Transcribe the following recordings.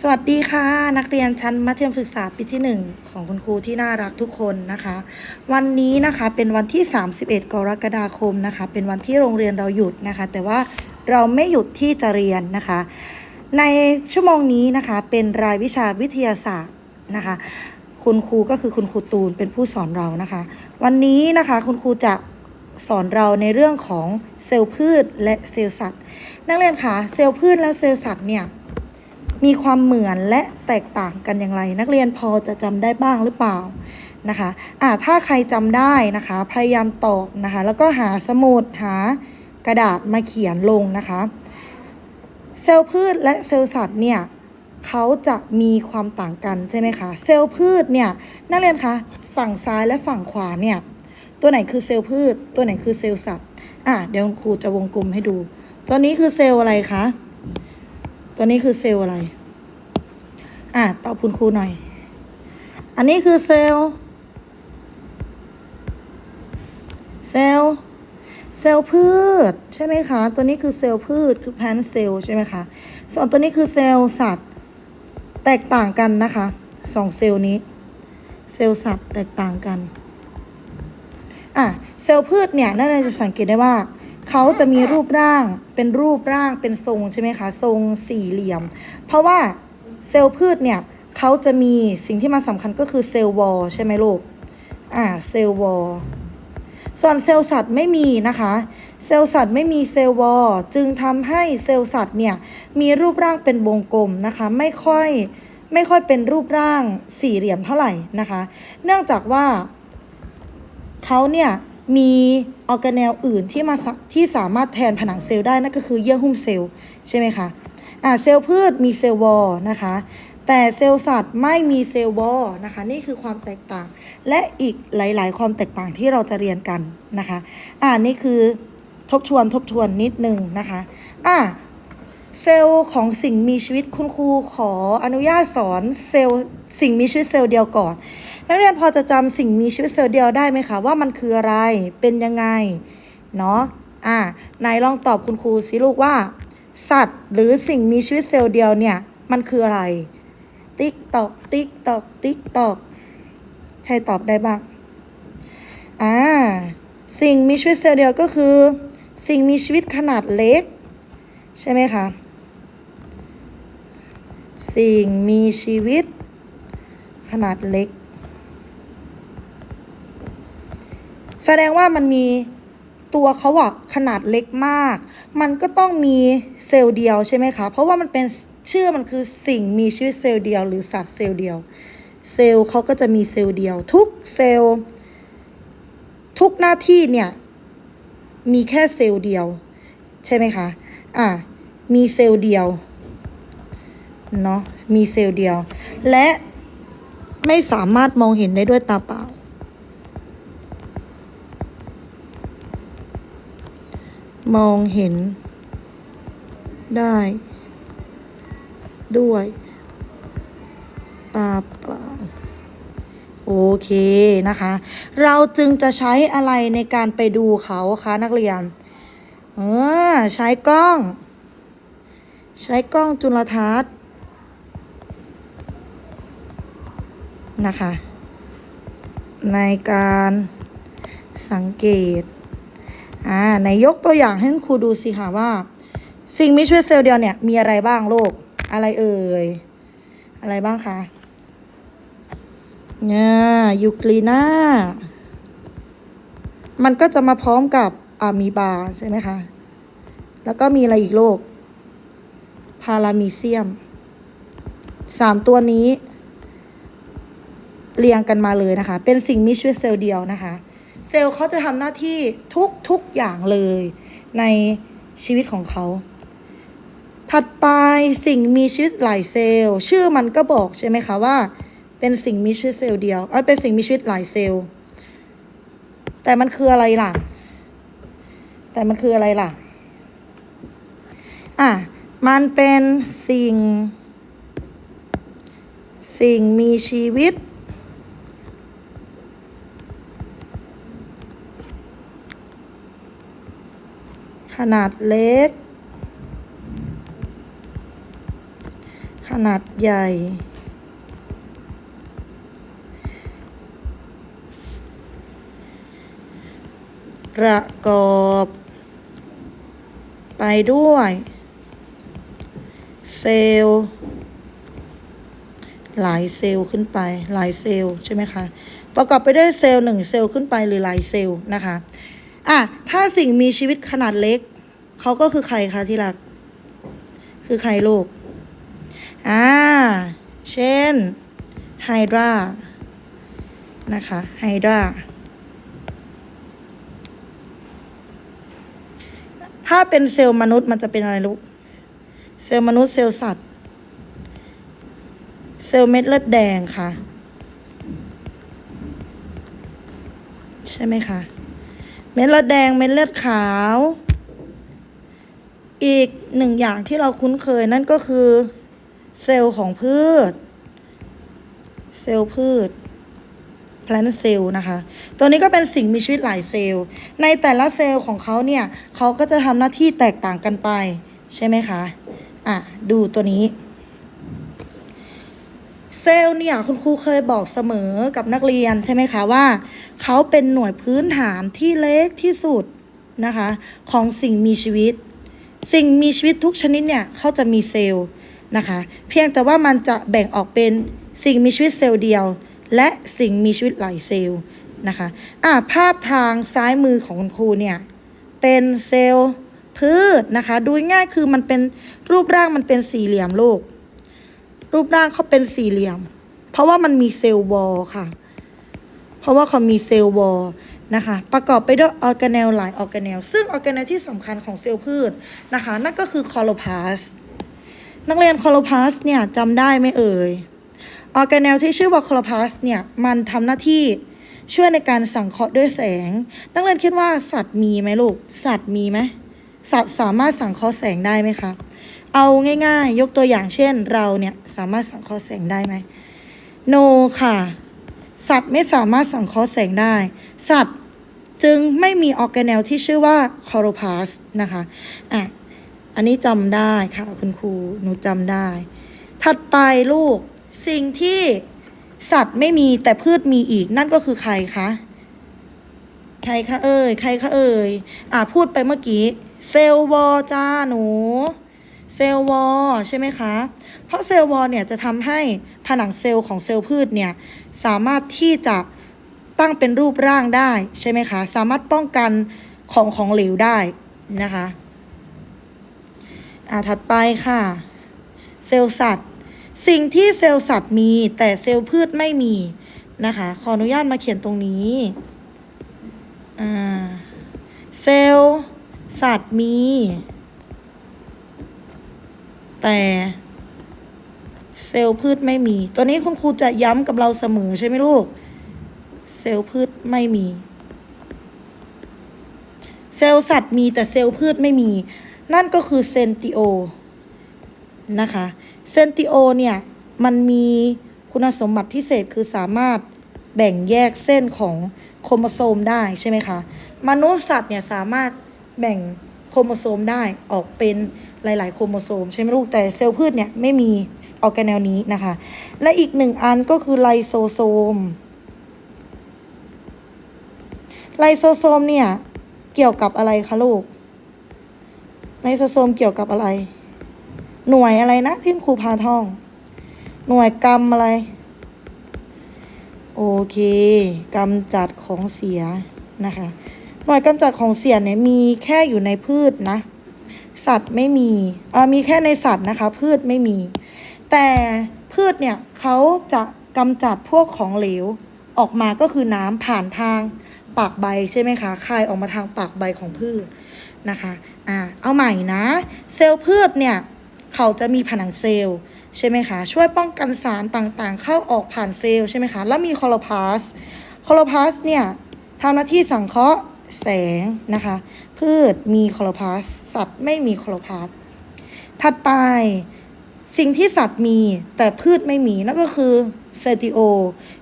สวัสดีค่ะ นักเรียนชั้นมัธยมศึกษาปีที่ 1 ของคุณครูที่น่ารักทุกคนนะคะ วันนี้นะคะเป็นวันที่ 31 กรกฎาคมนะคะ เป็นวันที่โรงเรียนเราหยุดนะคะ แต่ว่าเราไม่หยุดที่จะเรียนนะคะ ในชั่วโมงนี้นะคะเป็นรายวิชาวิทยาศาสตร์นะคะ คุณครูก็คือคุณครูตูนเป็นผู้สอนเรานะคะ วันนี้นะคะคุณครูจะสอนเราในเรื่องของเซลล์พืชและเซลล์สัตว์ นักเรียนคะเซลล์พืชและเซลล์สัตว์เนี่ย มีความเหมือนและแตกต่างกันอย่างไร นักเรียนพอจะจำได้บ้างหรือเปล่านะคะอ่าถ้าใครจำได้นะคะ พยายามตอบนะคะ แล้วก็หาสมุดหากระดาษมาเขียนลงนะคะ เซลล์พืชและเซลล์สัตว์เนี่ยเขาจะมีความต่างกันใช่ไหมคะ เซลล์พืชเนี่ยนักเรียนคะฝั่งซ้ายและฝั่งขวาเนี่ยตัวไหนคือเซลล์พืช ตัวไหนคือเซลล์สัตว์อะเดี๋ยวคุณครูจะวงกลมให้ดู ตัวนี้คือเซลล์อะไรคะ ตัวนี้คือเซลล์อะไร อะตอบคุณครูหน่อย อันนี้คือเซลล์เซลล์เซลล์พืชใช่ไหมคะ ตัวนี้คือเซลล์พืชคือแพนเซลล์ใช่ไหมคะ ส่วนตัวนี้คือเซลล์สัตว์ แตกต่างกันนะคะสองเซลล์นี้ เซลล์สัตว์แตกต่างกันอะเซลล์พืชเนี่ยน่าจะสังเกตได้ว่าเขาจะมีรูปร่างเป็นรูปร่างเป็นทรงใช่ไหมคะ ทรงสี่เหลี่ยม เพราะว่า เซลล์พืชเนี่ยเขาจะมีสิ่งที่มาสำคัญก็คือเซลล์วอลใช่ไหมลูก อ่าเซลล์วอลส่วนเซลล์สัตว์ไม่มีนะคะ เซลล์สัตว์ไม่มีเซลล์วอลจึงทำให้เซลล์สัตว์เนี่ยมีรูปร่างเป็นวงกลมนะคะไม่ค่อยไม่ค่อยเป็นรูปร่างสี่เหลี่ยมเท่าไหร่นะคะ เนื่องจากว่าเขาเนี่ยมีออร์แกเนลอื่นที่มาสะที่สามารถแทนผนังเซลล์ได้นั่นก็คือเยื่อหุ้มเซลล์ใช่ไหมคะ เซลล์พืชมีเซลล์วอลนะคะ แต่เซลล์สัตว์ไม่มีเซลล์วอลนะคะ นี่คือความแตกต่าง และอีกหลาย ๆ ความแตกต่างที่เราจะเรียนกันนะคะอ่านี่คือทบทวนทบทวนนิดนึงนะคะอ่าเซลล์ของสิ่งมีชีวิตคุณครูขออนุญาตสอนเซลล์สิ่งมีชีวิตเซลล์เดียวก่อน นักเรียนพอจะจำสิ่งมีชีวิตเซลล์เดียวได้ไหมคะว่ามันคืออะไรเป็นยังไงเนาะอ่านายลองตอบคุณครูสิลูกว่า สัตว์ หรือสิ่งมีชีวิตเซลล์เดียวเนี่ย มันคืออะไร ติ๊กตอก ติ๊กตอก ติ๊กตอก ใครตอบได้บ้าง อ่า สิ่งมีชีวิตเซลล์เดียวก็คือ สิ่งมีชีวิตขนาดเล็ก ใช่ไหมคะ สิ่งมีชีวิต ขนาดเล็ก แสดงว่ามันมี ตัวเขาอะขนาดเล็กมาก มันก็ต้องมีเซลล์เดียวใช่ไหมคะ เพราะว่ามันเป็นชื่อมันคือสิ่งมีชีวิตเซลล์เดียว หรือสัตว์เซลล์เดียว เซลล์เขาก็จะมีเซลล์เดียว ทุกเซลล์ทุกหน้าที่เนี่ย มีแค่เซลล์เดียว ใช่ไหมคะ อะมีเซลล์เดียวเนาะมีเซลล์เดียว และไม่สามารถมองเห็นได้ด้วยตาเปล่า มองเห็น ได้ ด้วย ตาเปล่า โอเคนะคะ เราจึงจะใช้อะไรในการไปดูเขาคะนักเรียน เออใช้กล้อง ใช้กล้องจุลทรรศน์นะคะ ในการสังเกต อ่าไหนยกตัวอย่างให้ครูดูสิค่ะว่า สิ่งมีชีวิตเซลล์เดียวเนี่ยมีอะไรบ้างโลก อะไรเอ่ย อะไรบ้างคะเนี่ยยูกลีนามันก็จะมาพร้อมกับอะมีบาใช่ไหมคะ แล้วก็มีอะไรอีกโลก พารามีเซียม สามตัวนี้ เรียงกันมาเลยนะคะ เป็นสิ่งมีชีวิตเซลล์เดียวนะคะ ซลล์เขาจะทำหน้าที่ทุกทุกอย่างเลย ในชีวิตของเขา ถัดไปสิ่งมีชีวิตหลายเซลล์ ชื่อมันก็บอกใช่ไหมคะว่า เป็นสิ่งมีชีวิตเซลล์เดียวเอ้ยเป็นสิ่งมีชีวิตหลายเซลล์ แต่มันคืออะไรล่ะ แต่มันคืออะไรล่ะ อะ มันเป็นสิ่ง สิ่งมีชีวิต ขนาดเล็ก ขนาดใหญ่ ประกอบ ไปด้วย เซลล์หลายเซลล์ขึ้นไปหลายเซลล์ใช่ไหมคะ ประกอบไปด้วยเซลล์หนึ่งเซลล์ขึ้นไปหรือหลายเซลล์นะคะ อะถ้าสิ่งมีชีวิตขนาดเล็ก เขาก็คือใครคะที่รัก คือใครลูกอ่า เช่นไฮดรานะคะไฮดราถ้าเป็นเซลล์มนุษย์มันจะเป็นอะไรลูก เซลล์มนุษย์เซลล์สัตว์ เซลล์เม็ดเลือดแดงค่ะ ใช่ไหมคะ เม็ดเลือดแดงเม็ดเลือดขาว อีกหนึ่งอย่างที่เราคุ้นเคยนั่นก็คือ เซลล์ของพืช เซลล์พืช plant cell นะคะ ตัวนี้ก็เป็นสิ่งมีชีวิตหลายเซลล์ ในแต่ละเซลล์ของเขาเนี่ยเขาก็จะทำหน้าที่แตกต่างกันไป ใช่ไหมคะ อะ ดูตัวนี้ เซลล์เนี่ยคุณครูเคยบอกเสมอกับนักเรียนใช่ไหมคะว่า เขาเป็นหน่วยพื้นฐานที่เล็กที่สุดนะคะ ของสิ่งมีชีวิต สิ่งมีชีวิตทุกชนิดเนี่ยเขาจะมีเซลล์นะคะ เพียงแต่ว่ามันจะแบ่งออกเป็นสิ่งมีชีวิตเซลล์เดียว และสิ่งมีชีวิตหลายเซลล์นะคะอ่าภาพทางซ้ายมือของคุณครูเนี่ยเป็นเซลล์พืชนะคะ ดูง่ายคือมันเป็นรูปร่างมันเป็นสี่เหลี่ยมโลก รูปร่างเขาเป็นสี่เหลี่ยม เพราะว่ามันมีเซลล์วอลค่ะ เพราะว่าเขามีเซลล์วอลนะคะ ประกอบไปด้วยออร์แกเนลหลายออร์แกเนลซึ่งออร์แกเนลที่สำคัญของเซลล์พืชนะคะ นั่นก็คือคลอโรพลาสนักเรียนคลอโรพลาสเนี่ยจำได้ไหมเอ่ยออร์แกเนลที่ชื่อว่าคลอโรพลาสเนี่ยมันทำหน้าที่ช่วยในการสังเคราะห์ด้วยแสง นักเรียนคิดว่าสัตว์มีไหมลูก สัตว์มีไหมสัตว์สามารถสังเคราะห์แสงได้ไหมคะ เอาง่ายๆ ยกตัวอย่างเช่นเราเนี่ยสามารถสังเคราะห์แสงได้ไหม no ค่ะ สัตว์ไม่สามารถสังเคราะห์แสงได้ สัตว์จึงไม่มีออร์แกเนลที่ชื่อว่าคอโรพาสนะคะอะอันนี้จำได้ค่ะคุณครูหนูจำได้ ถัดไปลูกสิ่งที่สัตว์ไม่มีแต่พืชมีอีกนั่นก็คือใครคะใครคะเอ่ยใครคะเอ่ยอะพูดไปเมื่อกี้ เซลล์วอจ้าหนู เซลล์วอลใช่ไหมคะ เพราะเซลล์วอลเนี่ยจะทำให้ผนังเซลล์ของเซลล์พืชเนี่ยสามารถที่จะตั้งเป็นรูปร่างได้ใช่ไหมคะ สามารถป้องกันของของเหลวได้นะคะอ่าถัดไปค่ะ เซลล์สัตว์ สิ่งที่เซลล์สัตว์มีแต่เซลล์พืชไม่มีนะคะ ขออนุญาตมาเขียนตรงนี้อ่าเซลล์สัตว์มี แต่เซลล์พืชไม่มี ตัวนี้คุณครูจะย้ำกับเราเสมอใช่ไหมลูก เซลล์พืชไม่มี เซลล์สัตว์มีแต่เซลล์พืชไม่มี นั่นก็คือเซนติโอนะคะ เซนติโอเนี่ย มันมีคุณสมบัติพิเศษคือสามารถแบ่งแยกเส้นของโครโมโซมได้ใช่ไหมคะ มนุษย์สัตว์เนี่ยสามารถแบ่งโครโมโซมได้ออกเป็น หลาย ๆ โครโมโซมใช่ไหมลูกแต่เซลล์พืชเนี่ยไม่มีออร์แกเนลนี้นะคะ และอีกหนึ่งอันก็คือไลโซโซม ไลโซโซมเนี่ยเกี่ยวกับอะไรคะลูก ไลโซโซมเกี่ยวกับอะไร หน่วยอะไรนะที่ครูพาท่อง หน่วยกรรมอะไร โอเคกำจัดของเสียนะคะ หน่วยกำจัดของเสียเนี่ยมีแค่อยู่ในพืชนะ สัตว์ไม่มีเออมีแค่ในสัตว์นะคะ พืชไม่มี แต่พืชเนี่ยเขาจะกำจัดพวกของเหลวออกมาก็คือน้ำผ่านทางปากใบใช่ไหมคะคายออกมาทางปากใบของพืชนะคะอ่าเอาใหม่นะ เซลล์พืชเนี่ยเขาจะมีผนังเซลล์ใช่ไหมคะ ช่วยป้องกันสารต่างๆ เข้าออกผ่านเซลล์ใช่ไหมคะ แล้วมีคลอโรพลาสต์คลอโรพลาสต์เนี่ยทำหน้าที่สังเคราะห์แสงนะคะ พืชมีคลอโรพลาสต์ สัตว์ไม่มีคลอโรพลาสต์ถัดไป สิ่งที่สัตว์มีแต่พืชไม่มีนั่นก็คือเซติโอ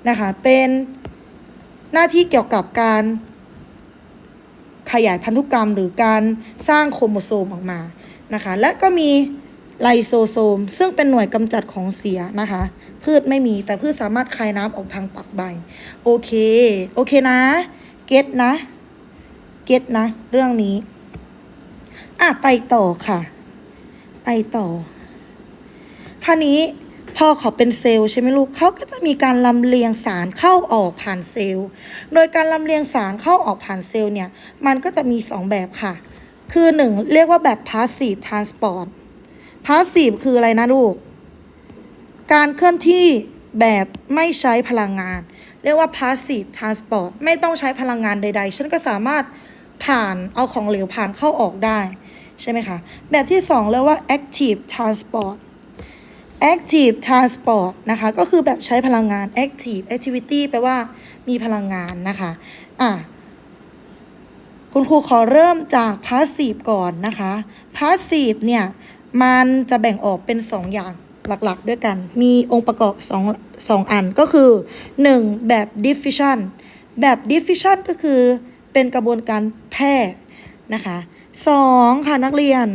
นะคะเป็นหน้าที่เกี่ยวกับการขยายพันธุกรรมหรือการสร้างโครโมโซมออกมานะคะ และก็มีไลโซโซม ซึ่งเป็นหน่วยกำจัดของเสียนะคะ พืชไม่มีแต่พืชสามารถคายน้ำออกทางปากใบ โอเค โอเคนะ เก็ตนะ เก็ตนะ เรื่องนี้ อะไปต่อค่ะ ไปต่อคราวนี้พอเขาเป็นเซลล์ใช่ไหมลูกเขาก็จะมีการลำเลียงสารเข้าออกผ่านเซลล์ โดยการลำเลียงสารเข้าออกผ่านเซลล์เนี่ย มันก็จะมี 2 แบบค่ะ คือ 1 เรียกว่าแบบ passive transport passive คืออะไรนะลูก การเคลื่อนที่แบบไม่ใช้พลังงาน เรียกว่า passive transport ไม่ต้องใช้พลังงานใด ๆ ฉันก็สามารถผ่านเอาของเหลวผ่านเข้าออกได้ ใช่ไหมคะ แบบที่ 2 เรียกว่า active transport active transport นะคะ ก็คือแบบใช้พลังงาน active activity แปลว่ามีพลังงานนะคะ อะ คุณครูขอเริ่มจาก passive ก่อนนะคะ passive เนี่ย มันจะแบ่งออกเป็น 2 อย่างหลักๆ ด้วยกัน มีองค์ประกอบ2 2อันก็คือ 1. แบบ diffusion แบบ diffusion ก็คือเป็นกระบวนการแพร่นะคะ 2. ค่ะนักเรียน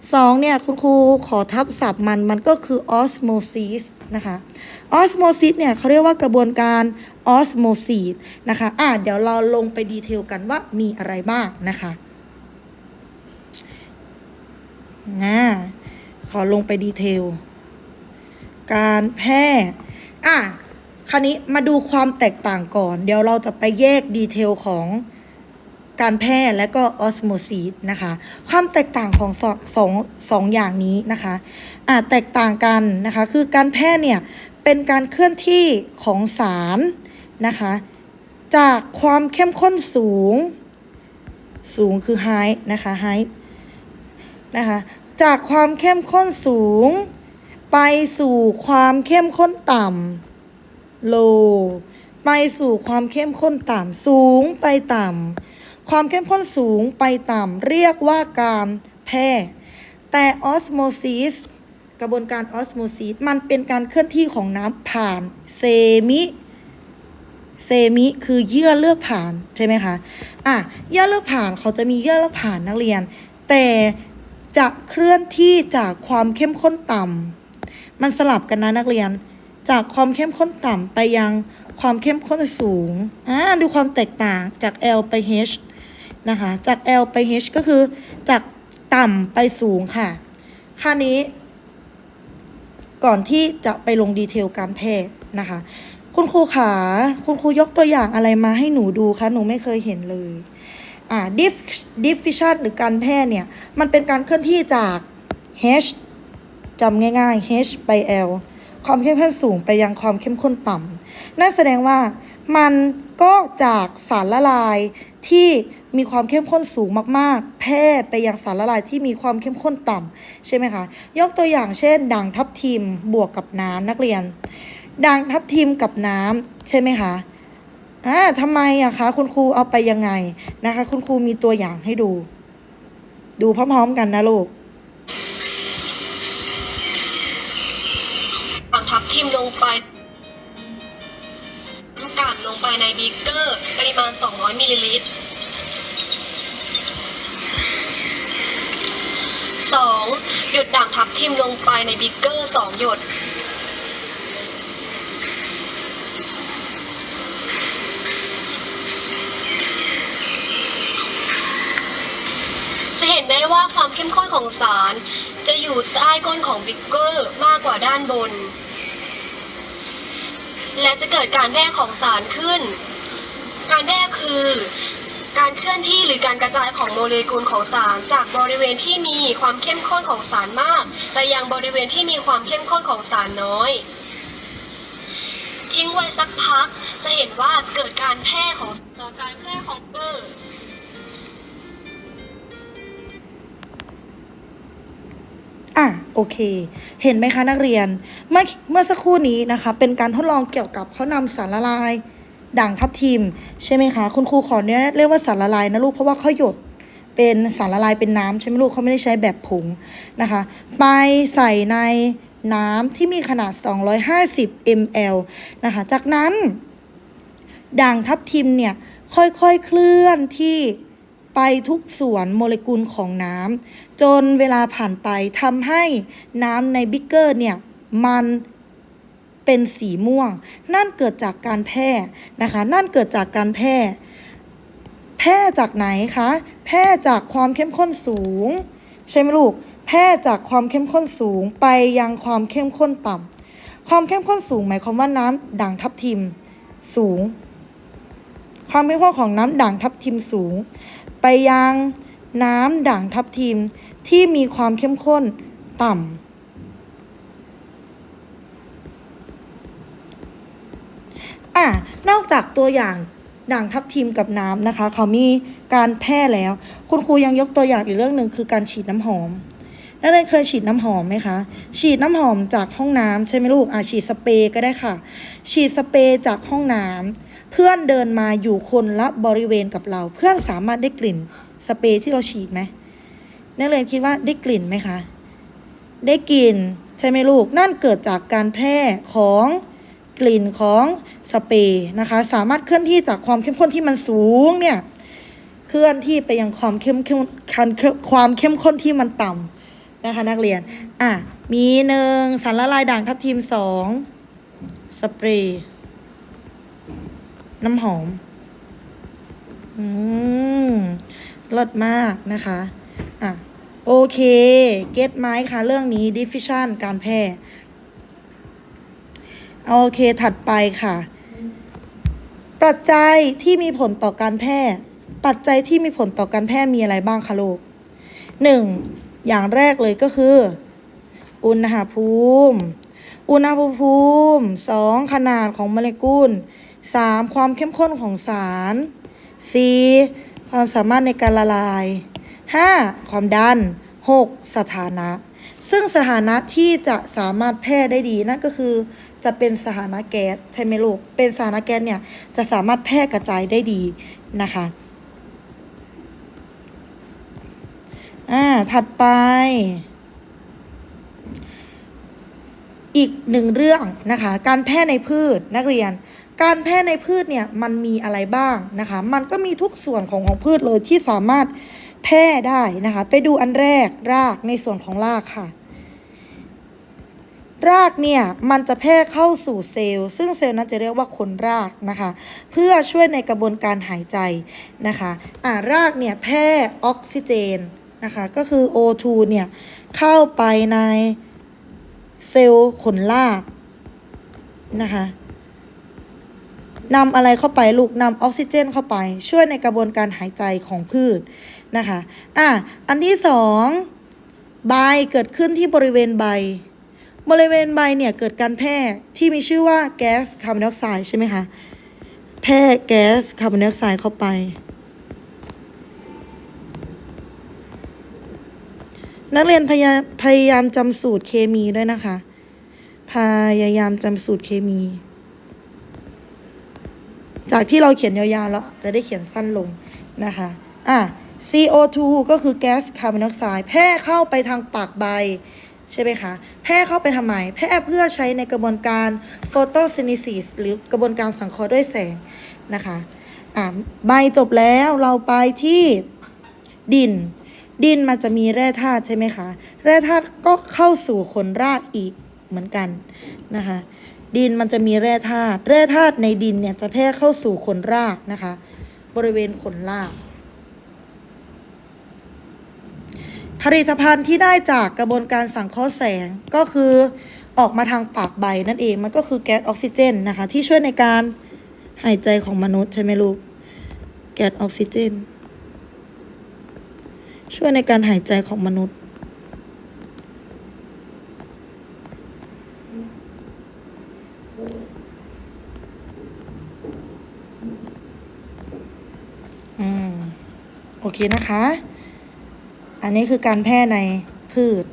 2เนี่ยคุณครูขอทับศัพท์มันมันก็คือ osmosis นะคะ osmosis เนี่ยเขาเรียกว่ากระบวนการ osmosis นะคะอะเดี๋ยวเราลงไปดีเทลกันว่ามีอะไรบ้างนะคะนะขอลงไปดีเทล การแพร่อะคราวนี้มาดูความแตกต่างก่อน เดี๋ยวเราจะไปแยกดีเทลของ การแพร่และก็ออสโมซิสนะคะ ความแตกต่างของสองสองสองอย่างนี้นะคะอ่าแตกต่างกันนะคะ คือการแพร่เนี่ยเป็นการเคลื่อนที่ของสารนะคะ จากความเข้มข้นสูง สูงคือ high นะคะ high นะคะจากความเข้มข้นสูง ไปสู่ความเข้มข้นต่ำ low ไปสู่ความเข้มข้นต่ำ สูงไปต่ำ ความเข้มข้นสูงไปต่ำเรียกว่าการแพร่ แต่ออสโมซิสกระบวนการออสโมซิสมันเป็นการเคลื่อนที่ของน้ำผ่านเซมิเซมิคือเยื่อเลือกผ่านใช่ไหมคะ อะ เยื่อเลือกผ่านเขาจะมีเยื่อเลือกผ่านนักเรียน แต่จะเคลื่อนที่จากความเข้มข้นต่ำมันสลับกันนะนักเรียน จากความเข้มข้นต่ำไปยังความเข้มข้นสูง อ่าดูความแตกต่างจาก L ไป H นะคะ จาก L ไป H ก็คือจากต่ำไปสูงค่ะ ค่านี้ ก่อนที่จะไปลงดีเทลการแพทย์นะคะ คุณครูขา คุณครูยกตัวอย่างอะไรมาให้หนูดูคะ หนูไม่เคยเห็นเลย อ่า diff diffusion หรือการแพร่เนี่ย มันเป็นการเคลื่อนที่จาก H จำง่ายๆ H ไป L ความเข้มข้นสูงไปยังความเข้มข้นต่ำนั่นแสดงว่า มันก็จากสารละลายที่มีความเข้มข้นสูงมาก ๆ แพร่ไปยังสารละลายที่มีความเข้มข้นต่ำใช่ไหมคะ ยกตัวอย่างเช่น ด่างทับทิมบวกกับน้ำนักเรียน ด่างทับทิมกับน้ำใช่ไหมคะอ่าทำไมอะคะ คุณครูเอาไปยังไงนะคะ คุณครูมีตัวอย่างให้ดู ดูพร้อม ๆ กันนะลูกฝังทับทิมลงไป กาดลงไปในบีเกอร์ ปริมาณ 200 มิลลิลิตร 2. หยดด่างทับทิมลงไปในบีเกอร์ 2 หยด จะเห็นได้ว่าความเข้มข้นของสาร จะอยู่ใต้ก้นของบิ๊กเกอร์มากกว่าด้านบน และจะเกิดการแพร่ของสารขึ้น การแพร่คือการเคลื่อนที่หรือการกระจายของโมเลกุลของสารจากบริเวณที่มีความเข้มข้นของสารมาก ไปยังบริเวณที่มีความเข้มข้นของสารน้อย ทิ้งไว้สักพักจะเห็นว่าเกิดการแพร่ของต่อการแพร่ของเกอร์ อะโอเค เห็นไหมคะนักเรียน เมื่อเมื่อสักครู่นี้นะคะ เป็นการทดลองเกี่ยวกับเขานำสารละลาย ด่างทับทิม ใช่ไหมคะ คุณครูขอเนี่ยเรียกว่าสารละลายนะลูกเพราะว่าเขาหยดเป็นสารละลายเป็นน้ำใช่ไหมลูกเขาไม่ได้ใช้แบบผงนะคะ ไปใส่ในน้ำที่มีขนาด 250 ml นะคะ จากนั้น ด่างทับทิมเนี่ย ค่อยๆเคลื่อนที่ไปทุกส่วนโมเลกุลของน้ำ จนเวลาผ่านไปทำให้น้ำในบิ๊กเกอร์เนี่ยมันเป็นสีม่วง นั่นเกิดจากการแพร่นะคะ นั่นเกิดจากการแพร่ แพร่จากไหนคะ แพร่จากความเข้มข้นสูง ใช่ไหมลูก แพร่จากความเข้มข้นสูงไปยังความเข้มข้นต่ำความเข้มข้นสูงหมายความว่าน้ำด่างทับทิมสูง ความเข้มข้นของน้ำด่างทับทิมสูง ไปยัง น้ำด่างทับทิมที่มีความเข้มข้นต่ำอะนอกจากตัวอย่างด่างทับทิมกับน้ำนะคะ เขามีการแพร่แล้ว คุณครูยังยกตัวอย่างอีกเรื่องหนึ่งคือการฉีดน้ำหอมนักเรียนเคยฉีดน้ำหอมไหมคะ ฉีดน้ำหอมจากห้องน้ำใช่ไหมลูกอะฉีดสเปรย์ก็ได้ค่ะ ฉีดสเปรย์จากห้องน้ำเพื่อนเดินมาอยู่คนละบริเวณกับเรา เพื่อนสามารถได้กลิ่น สเปรย์ที่เราฉีดไหมนักเรียนคิดว่าได้กลิ่นไหมคะ ได้กลิ่นใช่ไหมลูก นั่นเกิดจากการแพร่ของกลิ่นของสเปรย์นะคะ สามารถเคลื่อนที่จากความเข้มข้นที่มันสูงเนี่ยเคลื่อนที่ไปยังความเข้มเข้มความเข้มข้นที่มันต่ำนะคะ นักเรียน อะ มีหนึ่งสารละลายด่างทับทิมสองสเปรย์น้ำหอม อืม เลิศมากนะคะอะโอเค เก็ตไหมคะ เรื่องนี้ diffusion การแพร่โอเคถัดไปค่ะ ปัจจัยที่มีผลต่อการแพร่ปัจจัยที่มีผลต่อการแพร่มีอะไรบ้างคะลูกหนึ่งอย่างแรกเลยก็คือ อุณหภูมิ อุณหภูมิสองขนาดของโมเลกุลสามความเข้มข้นของสารสี่ ความสามารถในการละลายห้าความดันหกสถานะ ซึ่งสถานะที่จะสามารถแพร่ได้ดีนั่นก็คือ จะเป็นสถานะแก๊สใช่ไหมลูก เป็นสถานะแก๊สเนี่ยจะสามารถแพร่กระจายได้ดีนะคะอ่าถัดไป อีกหนึ่งเรื่องนะคะ การแพร่ในพืชนักเรียน การแพร่ในพืชเนี่ยมันมีอะไรบ้างนะคะ มันก็มีทุกส่วนของของพืชเลยที่สามารถแพร่ได้นะคะ ไปดูอันแรกรากในส่วนของรากค่ะ รากเนี่ยมันจะแพร่เข้าสู่เซลล์ ซึ่งเซลล์นั้นจะเรียกว่าขนรากนะคะ เพื่อช่วยในกระบวนการหายใจนะคะอ่ารากเนี่ยแพร่ออกซิเจนนะคะ ก็คือ O2 เนี่ยเข้าไปในเซลล์ขนรากนะคะ นำอะไรเข้าไปลูกนำออกซิเจนเข้าไป ช่วยในกระบวนการหายใจของพืชนะคะอะอันที่สองใบเกิดขึ้นที่บริเวณใบบริเวณใบเนี่ยเกิดการแพร่ที่มีชื่อว่าแก๊สคาร์บอนไดออกไซด์ใช่ไหมคะแพร่แก๊สคาร์บอนไดออกไซด์เข้าไป นักเรียนพยายามพยายามจำสูตรเคมีด้วยนะคะ พยายามจำสูตรเคมี จากที่เราเขียนยาวๆแล้วจะได้เขียนสั้นลงนะคะอะ CO2 ก็คือแก๊สคาร์บอนไดออกไซด์แพร่เข้าไปทางปากใบใช่ไหมคะ แพร่เข้าไปทำไม แพร่เพื่อใช้ในกระบวนการโฟโตซิน h ซิสหรือกระบวนการสังเคราะห์ด้วยแสงนะคะ อ่าใบจบแล้วเราไปที่ดิน ดินมันจะมีแร่ธาตุใช่ไหมคะ แร่ธาตุก็เข้าสู่ขนรากอีกเหมือนกันนะคะ ดินมันจะมีแร่ธาตุแร่ธาตุในดินเนี่ยจะแพร่เข้าสู่ขนรากนะคะ บริเวณขนราก ผลิตภัณฑ์ที่ได้จากกระบวนการสังเคราะห์แสงก็คือออกมาทางปากใบนั่นเองมันก็คือแก๊สออกซิเจนนะคะ ที่ช่วยในการหายใจของมนุษย์ใช่ไหมลูกแก๊สออกซิเจน ช่วยในการหายใจของมนุษย์ อืม โอเคนะคะ อันนี้คือการแพร่ในพืช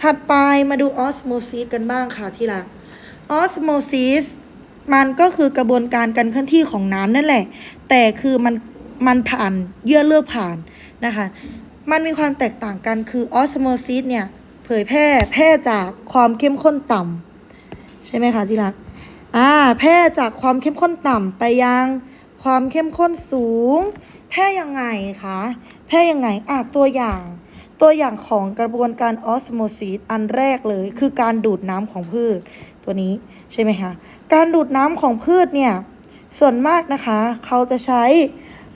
ถัดไปมาดูออสโมซิสกันบ้างค่ะที่ละออสโมซิสมันก็คือกระบวนการการเคลื่อนที่ของน้ำนั่นแหละ แต่คือมันมันผ่านเยื่อเลือดผ่านนะคะ มันมีความแตกต่างกันคือออสโมซิสเนี่ยเผยแพร่แพร่จากความเข้มข้นต่ำใช่ไหมคะที่รักอ่าแพร่จากความเข้มข้นต่ำไปยัง ความเข้มข้นสูง แพร่ยังไงคะ แพร่ยังไงอะตัวอย่าง ตัวอย่างของกระบวนการออสโมซิสอันแรกเลย คือการดูดน้ำของพืช ตัวนี้ใช่ไหมคะ การดูดน้ำของพืชเนี่ย ส่วนมากนะคะ เขาจะใช้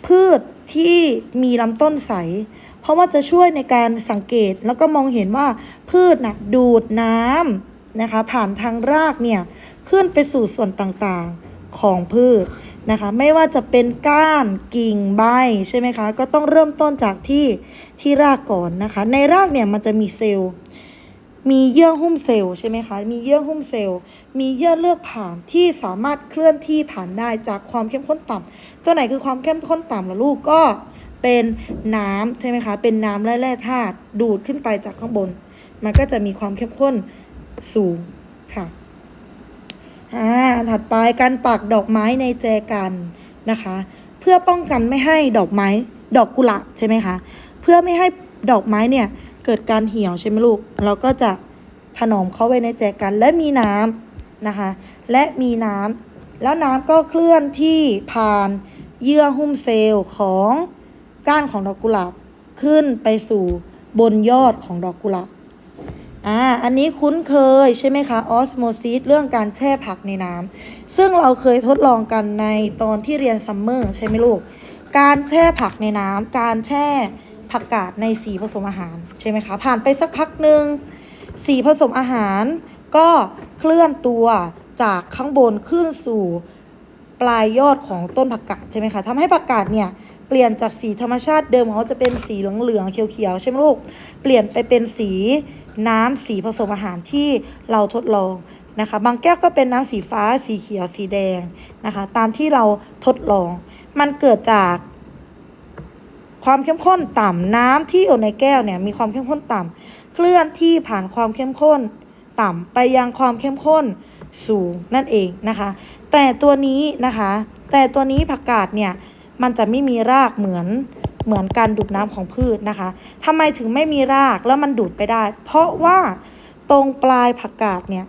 พืชที่มีลำต้นใส เพราะว่าจะช่วยในการสังเกตแล้วก็มองเห็นว่าพืชนะดูดน้ำนะคะ ผ่านทางรากเนี่ย ขึ้นไปสู่ส่วนต่างๆของพืช นะคะ ไม่ว่าจะเป็นก้านกิ่งใบใช่ไหมคะ ก็ต้องเริ่มต้นจากที่ที่รากก่อนนะคะ ในรากเนี่ยมันจะมีเซลล์ มีเยื่อหุ้มเซลล์ใช่ไหมคะ มีเยื่อหุ้มเซลล์ มีเยื่อเลือกผ่านที่สามารถเคลื่อนที่ผ่านได้จากความเข้มข้นต่ำตัวไหนคือความเข้มข้นต่ำล่ะลูกก็เป็นน้ำใช่ไหมคะ เป็นน้ำและแร่ธาตุดูดขึ้นไปจากข้างบน มันก็จะมีความเข้มข้นสูงค่ะ อ่าถัดไปการปักดอกไม้ในแจกันนะคะ เพื่อป้องกันไม่ให้ดอกไม้ดอกกุหลาบใช่ไหมคะ เพื่อไม่ให้ดอกไม้เนี่ยเกิดการเหี่ยวใช่ไหมลูก เราก็จะถนอมเข้าไว้ในแจกันและมีน้ำนะคะ และมีน้ำแล้วน้ำก็เคลื่อนที่ผ่านเยื่อหุ้มเซลล์ของก้านของดอกกุหลาบขึ้นไปสู่บนยอดของดอกกุหลาบ อ่าอันนี้คุ้นเคยใช่ไหมคะออสโมซิสเรื่องการแช่ผักในน้ำซึ่งเราเคยทดลองกันในตอนที่เรียนซัมเมอร์ใช่ไหมลูก การแช่ผักในน้ำการแช่ผักกาดในสีผสมอาหารใช่ไหมคะ ผ่านไปสักพักหนึ่งสีผสมอาหารก็เคลื่อนตัวจากข้างบนขึ้นสู่ปลายยอดของต้นผักกาดใช่ไหมคะทำให้ผักกาดเนี่ยเปลี่ยนจากสีธรรมชาติเดิมเขาจะเป็นสีเหลืองๆเขียวๆใช่ไหมลูก เปลี่ยนไปเป็นสี น้ำสีผสมอาหารที่เราทดลองนะคะ บางแก้วก็เป็นน้ำสีฟ้า สีเขียว สีแดงนะคะ ตามที่เราทดลอง มันเกิดจาก ความเข้มข้นต่ำน้ำที่อยู่ในแก้วเนี่ยมีความเข้มข้นต่ำเคลื่อนที่ผ่านความเข้มข้นต่ำไปยังความเข้มข้นสูงนั่นเองนะคะ แต่ตัวนี้นะคะ แต่ตัวนี้ผักกาดเนี่ยมันจะไม่มีรากเหมือน เหมือนการดูดน้ำของพืชนะคะทำไมถึงไม่มีรากแล้วมันดูดไปได้ เพราะว่าตรงปลายผักกาดเนี่ย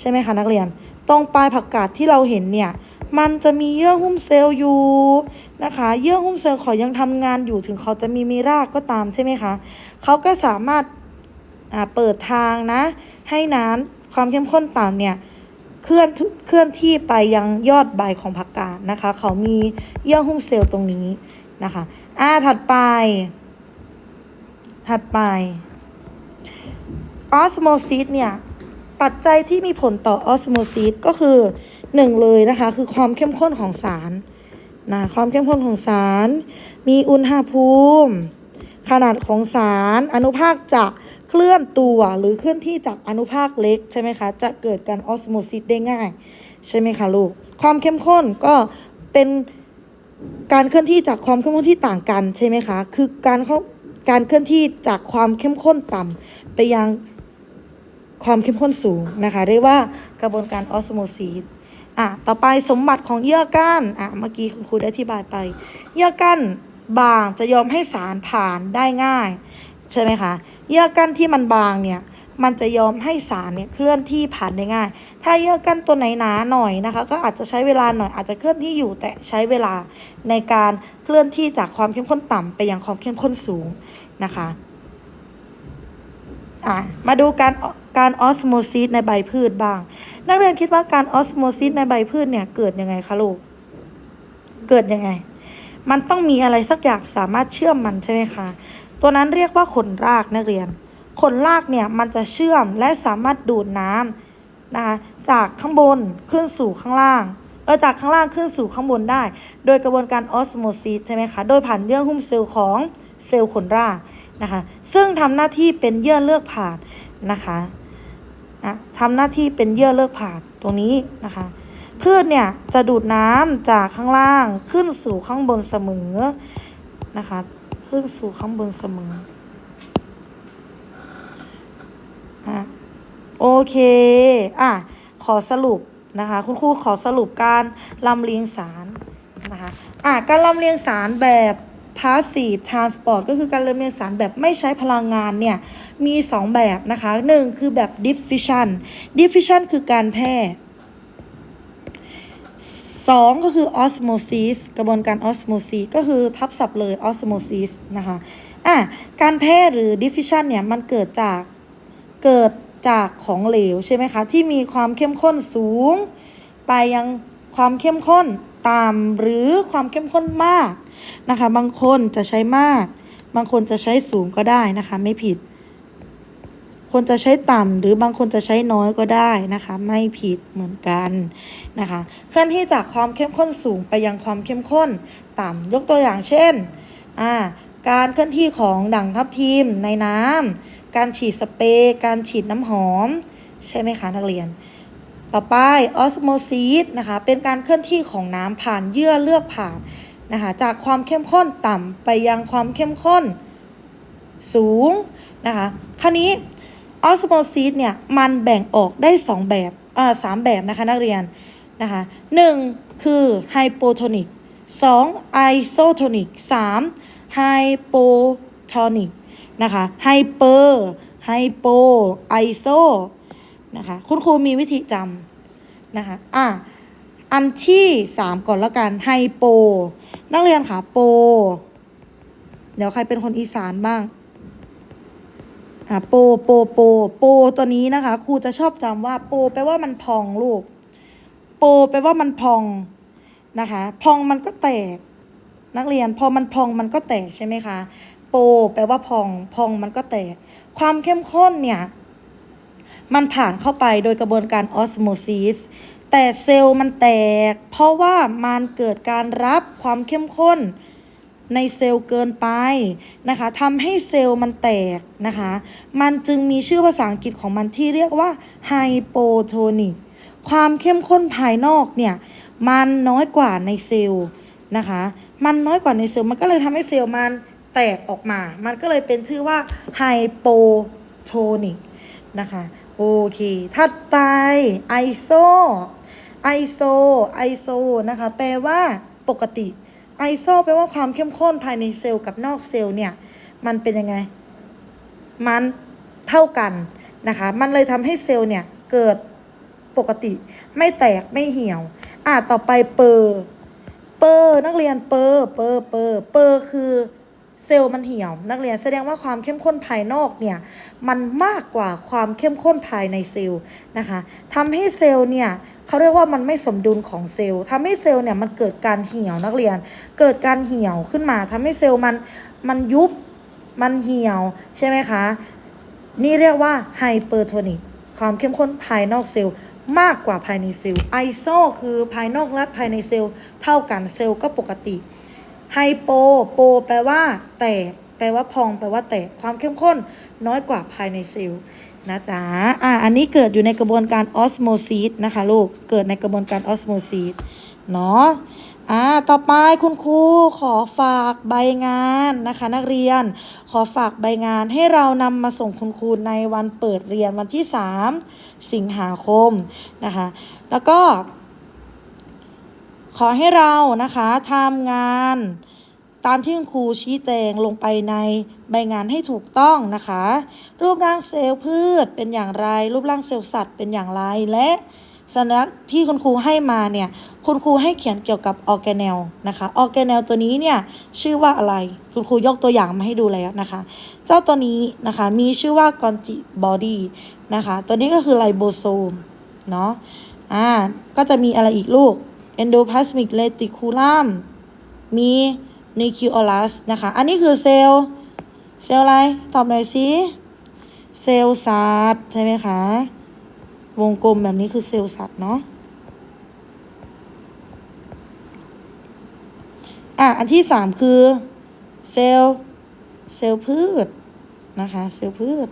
ใช่ไหมคะนักเรียน ตรงปลายผักกาดที่เราเห็นเนี่ยมันจะมีเยื่อหุ้มเซลล์อยู่นะคะ เยื่อหุ้มเซลล์เขายังทำงานอยู่ถึงเขาจะมีมีรากก็ตามใช่ไหมคะเขาก็สามารถาเปิดทางนะ ให้น้ำความเข้มข้นต่ำเนี่ยเคลื่อนเคลื่อนที่ไปยังยอดใบของผักกาดนะคะ เขามีเยื่อหุ้มเซลล์ตรงนี้นะคะ อ่าถัดไป ถัดไปออสโมซิสเนี่ย ปัจจัยที่มีผลต่อออสโมซิสก็คือหนึ่งเลยนะคะ คือความเข้มข้นของสารนะความเข้มข้นของสาร มีอุณหภูมิ ขนาดของสาร อนุภาคจะเคลื่อนตัวหรือเคลื่อนที่จากอนุภาคเล็กใช่ไหมคะ จะเกิดการออสโมซิสได้ง่าย ใช่ไหมคะลูก ความเข้มข้นก็เป็น การเคลื่อนที่จากความเข้มข้นที่ต่างกันใช่ไหมคะ คือการเข้าการเคลื่อนที่จากความเข้มข้นต่ำไปยังความเข้มข้นสูงนะคะเรียกว่ากระบวนการออสโมซิสอะต่อไปสมบัติของเยื่อก้านอะเมื่อกี้คุณครูได้อธิบายไป เยื่อก้านบางจะยอมให้สารผ่านได้ง่าย ใช่ไหมคะ เยื่อก้านที่มันบางเนี่ย มันจะยอมให้สารเนี่ยเคลื่อนที่ผ่านได้ง่าย ถ้าเยื่อกั้นตัวไหนหนาหน่อยนะคะ ก็อาจจะใช้เวลาหน่อยอาจจะเคลื่อนที่อยู่แต่ใช้เวลาในการเคลื่อนที่จากความเข้มข้นต่ำไปยังความเข้มข้นสูงนะคะอะมาดูการการออสโมซิสในใบพืชบ้าง นักเรียนคิดว่าการออสโมซิสในใบพืชเนี่ยเกิดยังไงคะลูก เกิดยังไง มันต้องมีอะไรสักอย่างสามารถเชื่อมมันใช่ไหมคะ ตัวนั้นเรียกว่าขนรากนักเรียน ขนรากเนี่ยมันจะเชื่อมและสามารถดูดน้ำนะคะจากข้างบนขึ้นสู่ข้างล่างเออจากข้างล่างขึ้นสู่ข้างบนได้ โดยกระบวนการออสโมซิสใช่ไหมคะโดยผ่านเยื่อหุ้มเซลล์ของเซลล์ขนรากนะคะซึ่งทำหน้าที่เป็นเยื่อเลือกผ่านนะคะอะทำหน้าที่เป็นเยื่อเลือกผ่านตรงนี้นะคะพืชเนี่ยจะดูดน้ำจากข้างล่างขึ้นสู่ข้างบนเสมอนะคะขึ้นสู่ข้างบนเสมออะ โอเค อะ ขอสรุปนะคะ คุณครูขอสรุปการลำเลียงสารนะคะ อะ การลำเลียงสารแบบ passive transport ก็คือการลำเลียงสารแบบไม่ใช้พลังงานเนี่ย มี 2 แบบนะคะหนึ่งคือแบบ diffusion diffusion คือการแพร่สองก็คือ osmosis กระบวนการ osmosis ก็คือทับศัพท์เลย osmosis นะคะ อะ การแพร่หรือ diffusion เนี่ย มันเกิดจากเกิด จากของเหลวใช่ไหมคะ ที่มีความเข้มข้นสูง ไปยังความเข้มข้นต่ำหรือความเข้มข้นมากนะคะ บางคนจะใช้มาก บางคนจะใช้สูงก็ได้นะคะ ไม่ผิด คนจะใช้ต่ำหรือบางคนจะใช้น้อยก็ได้นะคะ ไม่ผิดเหมือนกันนะคะ เคลื่อนที่จากความเข้มข้นสูงไปยังความเข้มข้นต่ำยกตัวอย่างเช่นอ่าการเคลื่อนที่ของด่างทับทิมในน้ำ การฉีดสเปรย์การฉีดน้ำหอม ใช่ไหมคะนักเรียน ต่อไปออสโมซิสนะคะเป็นการเคลื่อนที่ของน้ำผ่านเยื่อเลือกผ่านนะคะจากความเข้มข้นต่ำไปยังความเข้มข้นสูงนะคะคราวนี้ออสโมซิสเนี่ยมันแบ่งออกได้ 2 แบบอ่อสามแบบนะคะนักเรียนนะคะหนึ่งคือไฮโปโทนิกสองไอโซโทนิกสามไฮโปโทนิก นะคะไฮเปอร์ไฮโปไอโซนะคะคุณครูมีวิธีจำนะคะอะอันที่สามก่อนแล้วกันไฮโป นักเรียนค่ะโป เดี๋ยวใครเป็นคนอีสานบ้างอะโปโปโปโปตัวนี้นะคะครูจะชอบจำว่าโปแปลว่ามันพองลูก โปแปลว่ามันพองนะคะ พองมันก็แตกนักเรียนพอมันพองมันก็แตกใช่ไหมคะ โปแปลว่าพอง พองมันก็แตก ความเข้มข้นเนี่ย มันผ่านเข้าไปโดยกระบวนการออสโมซิส แต่เซลล์มันแตก เพราะว่ามันเกิดการรับความเข้มข้นในเซลล์เกินไปนะคะทำให้เซลล์มันแตกนะคะ มันจึงมีชื่อภาษาอังกฤษของมันที่เรียกว่าไฮโปโทนิก ความเข้มข้นภายนอกเนี่ย มันน้อยกว่าในเซลล์นะคะ มันน้อยกว่าในเซลล์ มันก็เลยทำให้เซลล์มัน แตกออกมา มันก็เลยเป็นชื่อว่าไฮโปโทนิกนะคะโอเค ถัดไปไอโซไอโซไอโซนะคะ แปลว่าปกติไอโซแปลว่าความเข้มข้นภายในเซลล์กับนอกเซลล์เนี่ย มันเป็นยังไง มันเท่ากันนะคะ มันเลยทำให้เซลล์เนี่ยเกิดปกติ ไม่แตกไม่เหี่ยว อะต่อไปเปอร์เปอร์นักเรียนเปอร์เปอร์เปอร์เปอร์คือ เซลล์มันเหี่ยว นักเรียนแสดงว่าความเข้มข้นภายนอกเนี่ยมันมากกว่าความเข้มข้นภายในเซลล์นะคะทำให้เซลล์เนี่ยเขาเรียกว่ามันไม่สมดุลของเซลล์ทำให้เซลล์เนี่ยมันเกิดการเหี่ยวนักเรียน เกิดการเหี่ยวขึ้นมาทำให้เซลล์มันมันยุบมันเหี่ยวใช่ไหมคะ นี่เรียกว่าไฮเปอร์โทนิกความเข้มข้นภายนอกเซลล์มากกว่าภายในเซลล์ไอโซคือภายนอกและภายในเซลล์เท่ากันเซลล์ก็ปกติ ไฮโป โป แปลว่า แตก แปลว่าพอง แปลว่าแตก ความเข้มข้นน้อยกว่าภายในเซลล์นะจ๊ะ อะอันนี้เกิดอยู่ในกระบวนการออสโมซิสนะคะลูก เกิดในกระบวนการออสโมซิสเนาะอ่า ต่อไปคุณครูขอฝากใบงานนะคะ นักเรียน ขอฝากใบงานให้เรานำมาส่งคุณครูในวันเปิดเรียนวันที่ 3 สิงหาคมนะคะ แล้วก็ ขอให้เรานะคะทำงาน ตามที่คุณครูชี้แจงลงไปในใบงานให้ถูกต้องนะคะ รูปร่างเซลล์พืชเป็นอย่างไร รูปร่างเซลล์สัตว์เป็นอย่างไรและสัญลักที่คุณครูให้มาเนี่ยคุณครูให้เขียนเกี่ยวกับออร์แกเนลนะคะออร์แกเนลตัวนี้เนี่ยชื่อว่าอะไรคุณครูยกตัวอย่างมาให้ดูแล้วนะคะ เจ้าตัวนี้นะคะมีชื่อว่ากอนจิบอดี้นะคะตัวนี้ก็คือไลโบโซมเนาะอ่าก็จะมีอะไรอีกลูก endoplasmic reticulum มี nucleolus นะคะ อันนี้คือเซลล์ เซลล์อะไร ตอบหน่อยสิ เซลล์สัตว์ใช่ไหมคะ วงกลมแบบนี้คือเซลล์สัตว์เนาะ อะ อันที่สามคือ เซลล์ เซลล์พืชนะคะ เซลล์พืช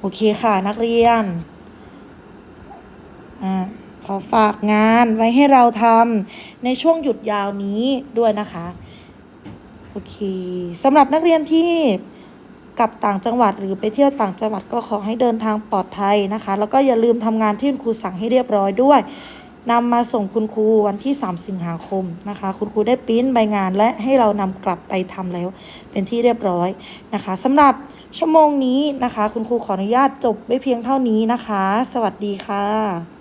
โอเคค่ะนักเรียน ขอฝากงานไว้ให้เราทำในช่วงหยุดยาวนี้ด้วยนะคะ โอเคสำหรับนักเรียนที่กลับต่างจังหวัดหรือไปเที่ยวต่างจังหวัดก็ขอให้เดินทางปลอดภัยนะคะ แล้วก็อย่าลืมทำงานที่คุณครูสั่งให้เรียบร้อยด้วยนำมาส่งคุณครูวันที่ 3 สิงหาคมนะคะ คุณครูได้ปริ้นใบงานและให้เรานำกลับไปทำแล้ว เป็นที่เรียบร้อยนะคะสำหรับชั่วโมงนี้นะคะ คุณครูขออนุญาตจบไว้เพียงเท่านี้นะคะ สวัสดีค่ะ